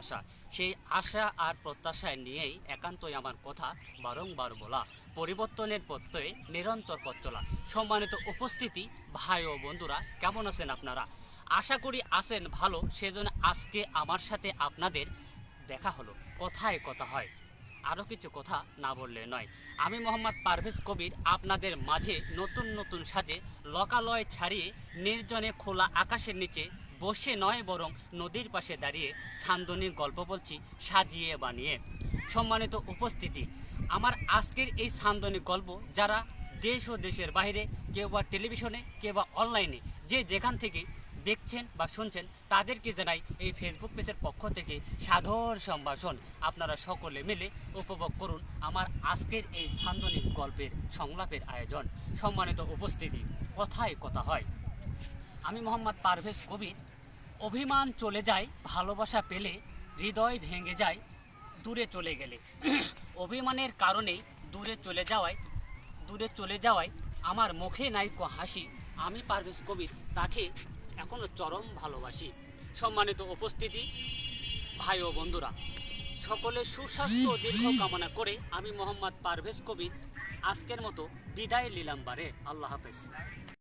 আশা। সেই আশা আর প্রত্যাশায় নিয়েই একান্তই আমার কথা বারংবার বলা, পরিবর্তনের প্রত্যয়ে নিরন্তর পথ চলা। সম্মানিত উপস্থিতি, ভাই ও বন্ধুরা, কেমন আছেন আপনারা? আশা করি আছেন ভালো, সেজন্য আজকে আমার সাথে আপনাদের দেখা হলো। কথায় কথা হয়, আরও কিছু কথা না বললে নয়। আমি মোহাম্মদ পারভেজ কবির, আপনাদের মাঝে নতুন নতুন সাজে, লোকালয় ছাড়িয়ে নির্জনে খোলা আকাশের নিচে বসে নয় বরং নদীর পাশে দাঁড়িয়ে ছান্দনির গল্প বলছি, সাজিয়ে বানিয়ে। সম্মানিত উপস্থিতি, আমার আজকের এই ছান্দনিক গল্প যারা দেশ ও দেশের বাইরে, কেউ বা টেলিভিশনে, কেউ বা অনলাইনে, যে যেখান থেকে দেখছেন বা শুনছেন, তাদেরকে জানাই এই ফেসবুক পেজের পক্ষ থেকে সাদর সম্ভাষণ। আপনারা সকলে মিলে উপভোগ করুন আমার আজকের এই ছান্দনিক গল্পের সংলাপের আয়োজন। সম্মানিত উপস্থিতি, কথায় কথা হয়। আমি মোহাম্মদ পারভেজ কবির। অভিমান চলে যায়, ভালোবাসা পেলে হৃদয় ভেঙে যায়, দূরে চলে গেলে। অভিমানের কারণেই দূরে চলে যাওয়ায়, দূরে চলে যাওয়ায় আমার মুখে নাই হাসি। আমি পারভেজ কবির, তাকে এখনও চরম ভালোবাসি। সম্মানিত উপস্থিতি, ভাই ও বন্ধুরা, সকলের সুস্বাস্থ্য দীর্ঘ কামনা করে আমি মোহাম্মদ পারভেজ কবির আজকের মতো বিদায় নিলাম বারে। আল্লাহ হাফেজ।